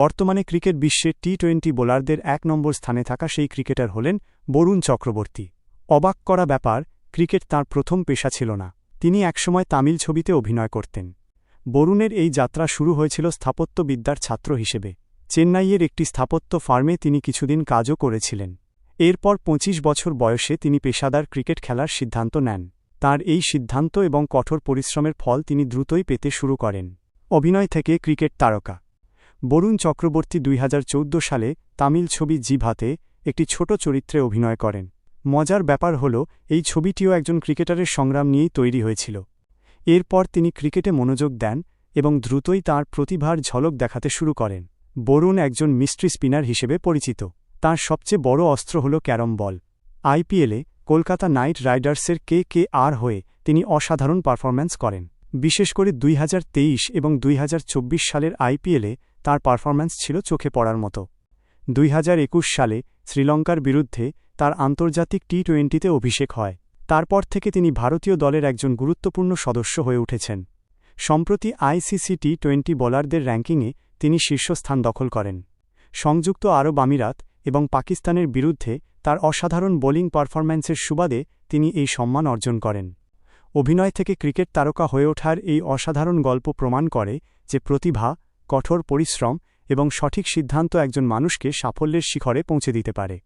বর্তমানে ক্রিকেট বিশ্বে T twenty বোলারদের এক নম্বর স্থানে থাকা সেই ক্রিকেটার হলেন বরুণ চক্রবর্তী। অবাক করা ব্যাপার, ক্রিকেট তার প্রথম পেশা ছিল না। তিনি একসময় তামিল ছবিতে অভিনয় করতেন। বরুণের এই যাত্রা শুরু হয়েছিল স্থাপত্যবিদ্যার ছাত্র হিসেবে। চেন্নাইয়ের একটি স্থাপত্য ফার্মে তিনি কিছুদিন কাজও করেছিলেন। এরপর ২৫ বছর বয়সে তিনি পেশাদার ক্রিকেট খেলার সিদ্ধান্ত নেন। তার এই সিদ্ধান্ত এবং কঠোর পরিশ্রমের ফল তিনি দ্রুতই পেতে শুরু করেন। অভিনয় থেকে ক্রিকেট তারকা। বরুণ চক্রবর্তী দুই হাজার চৌদ্দ সালে তামিল ছবি জিভাতে একটি ছোট চরিত্রে অভিনয় করেন। মজার ব্যাপার হল, এই ছবিটিও একজন ক্রিকেটারের সংগ্রাম নিয়েই তৈরি হয়েছিল। এরপর তিনি ক্রিকেটে মনোযোগ দেন এবং দ্রুতই তার প্রতিভার ঝলক দেখাতে শুরু করেন। বরুণ একজন মিস্ট্রি স্পিনার হিসেবে পরিচিত। তার সবচেয়ে বড় অস্ত্র হল ক্যারম বল। আইপিএলে কলকাতা নাইট রাইডার্সের কে কে আর হয়ে তিনি অসাধারণ পারফরম্যান্স করেন। বিশেষ করে দুই হাজার তেইশ এবং দুই হাজার চব্বিশ সালের আইপিএলে তার পারফরম্যান্স ছিল চোখে পড়ার মতো। দুই হাজার একুশ সালে শ্রীলঙ্কার বিরুদ্ধে তার আন্তর্জাতিক টি টোয়েন্টিতে অভিষেক হয়। তারপর থেকে তিনি ভারতীয় দলের একজন গুরুত্বপূর্ণ সদস্য হয়ে উঠেছেন। সম্প্রতি আইসিসি টি টোয়েন্টি বোলারদের র্যাঙ্কিংয়ে তিনি শীর্ষস্থান দখল করেন। সংযুক্ত আরব আমিরাত এবং পাকিস্তানের বিরুদ্ধে তার অসাধারণ বোলিং পারফরম্যান্সের সুবাদে তিনি এই সম্মান অর্জন করেন। অভিনয় থেকে ক্রিকেট তারকা হয়ে ওঠার এই অসাধারণ গল্প প্রমাণ করে যে প্রতিভা কঠোর পরিশ্রম এবং সঠিক সিদ্ধান্ত একজন মানুষকে সাফল্যের শিখরে পৌঁছে দিতে পারে।